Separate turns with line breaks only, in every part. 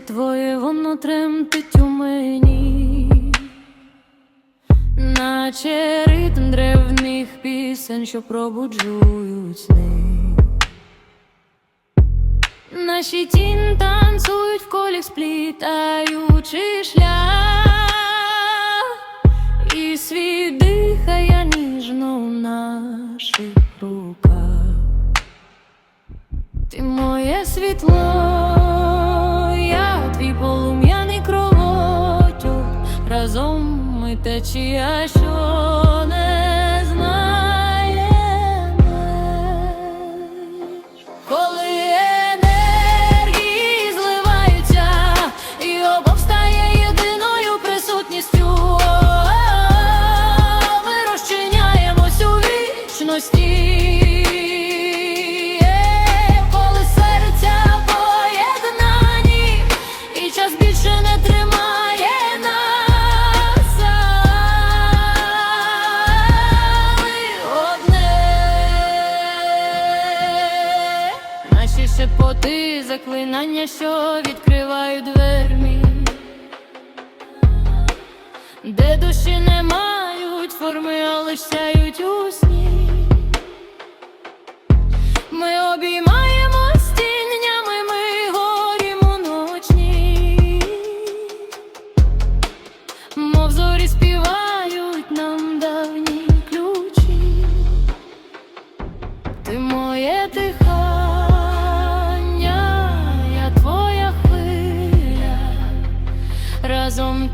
серце твоє, воно тремтить у мені, наче ритм древних пісень, що пробуджують сни. Наші тінь танцюють в колі сплітаючи шлях, і світ дихає ніжно в наших руках. Ти моє світло, ми течія, що заклинання, що відкривають двермі, де душі не мають форми, а лиш сяють у сні. Ми обіймаємось тіннями, ми горімо ночні, мов зорі співають нам давні ключі. Ти моє дихання,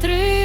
разом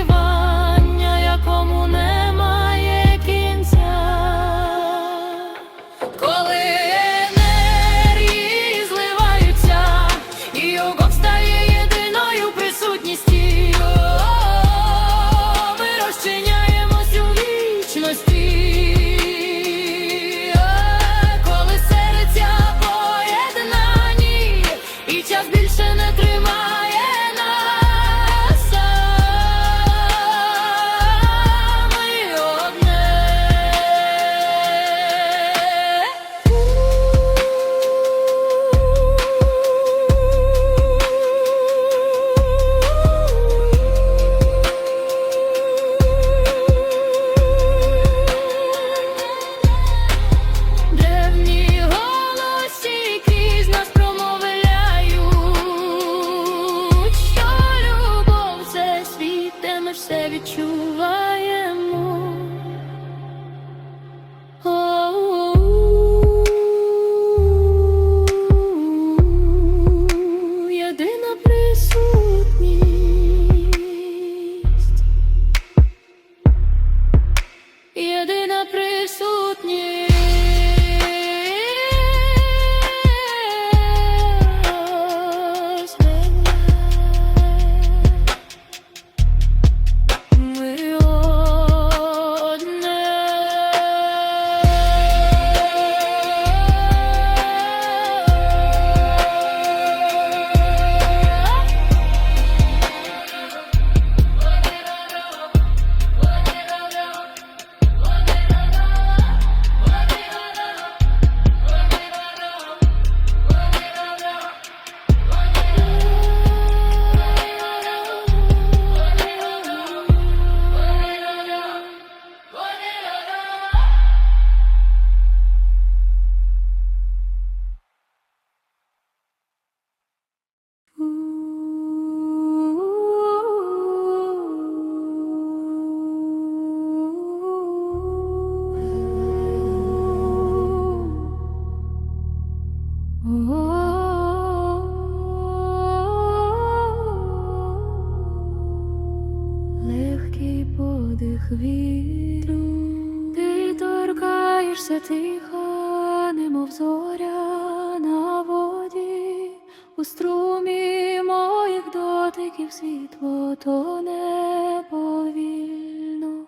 немов зоря на воді, у струмі моїх дотиків світло тоне повільно.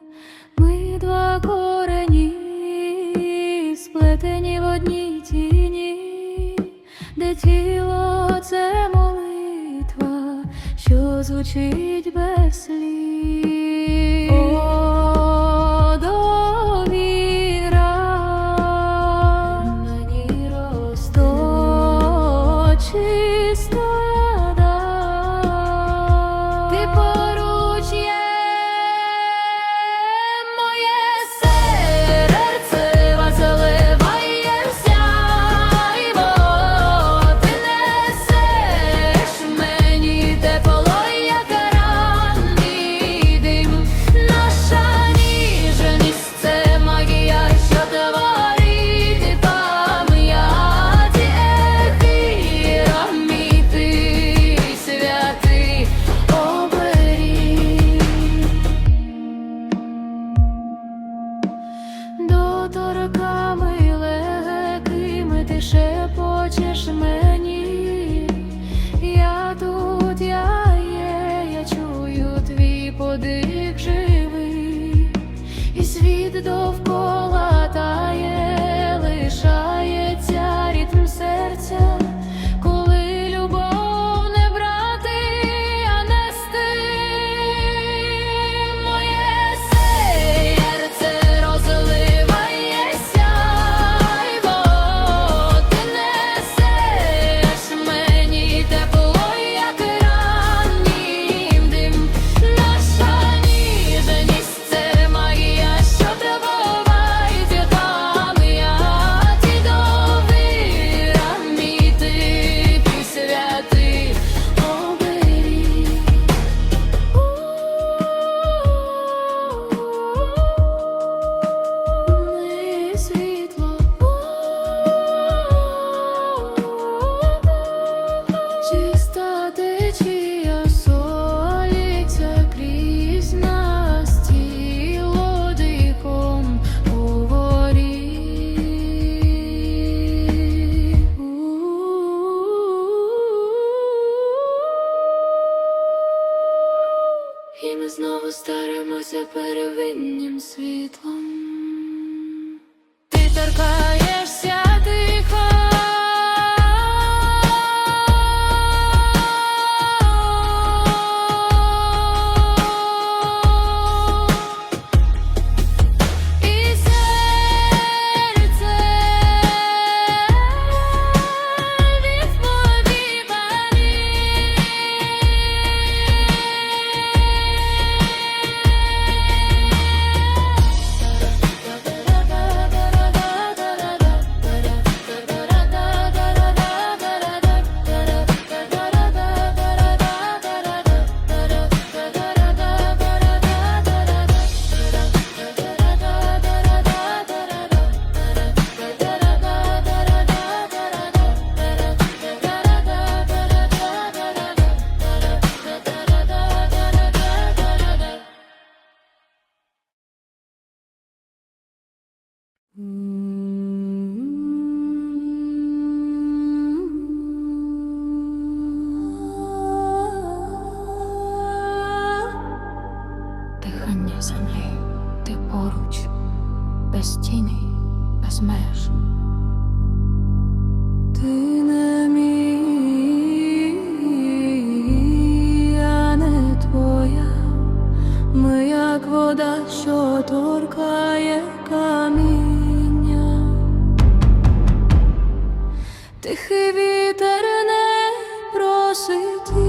Ми два корені, сплетені в одній тіні, де тіло це молитва, що звучить без слів. як вода, що торкає каміння, тихий вітер не просить.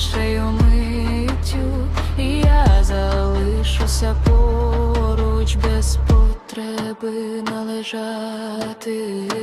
тишею миттю я залишуся поруч без потреби належати.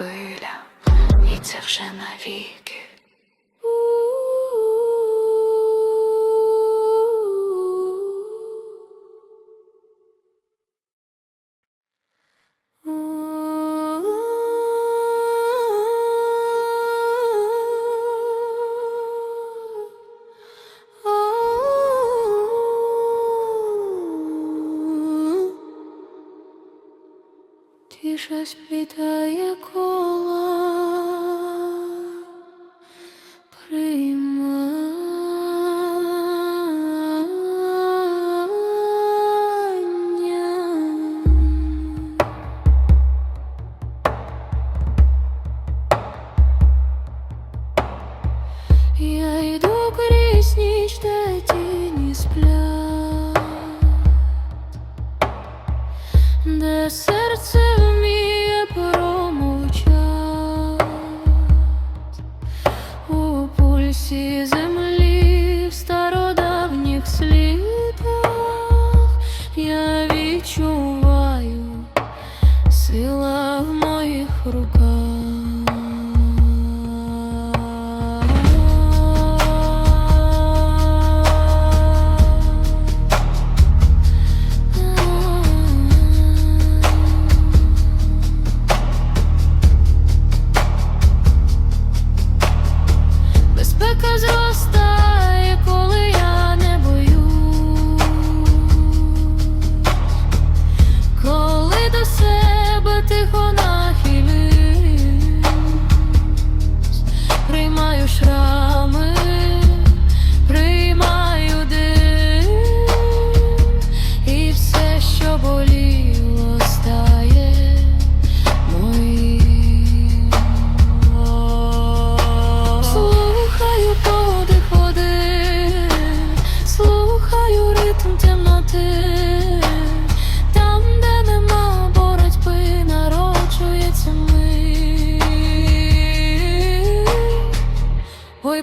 хвиля, і це вже
навік.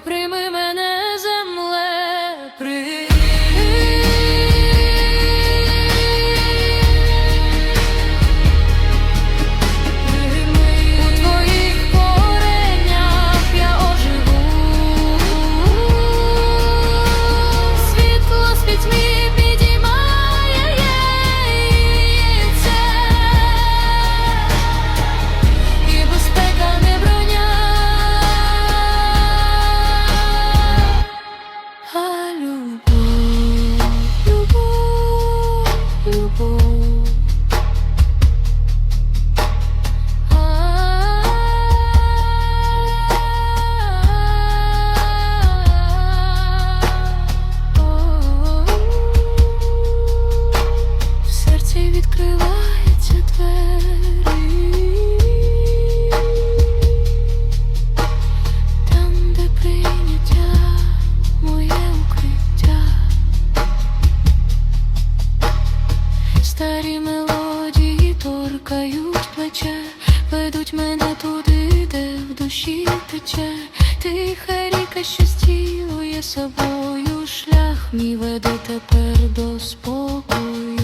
прийми мене. старі мелодії торкають плече, ведуть мене туди, де в душі тече, тиха ріка, що стілує собою шлях, мій веде тепер до спокою.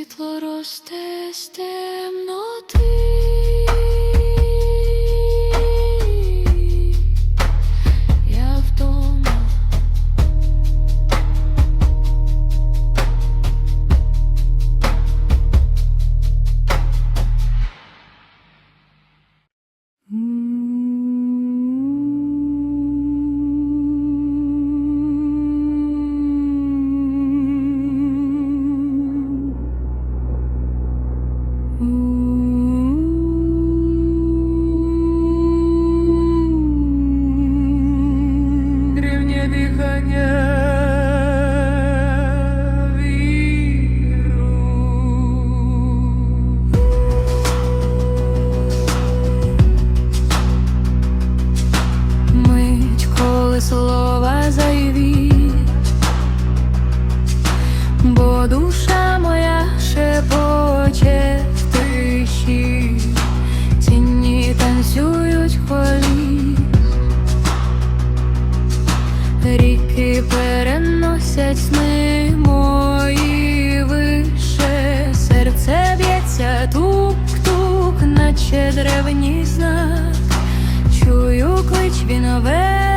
світло росте з темноти. висять сни мої вище, серце б'ється, тук-тук, наче древній знак, чую клич вінове.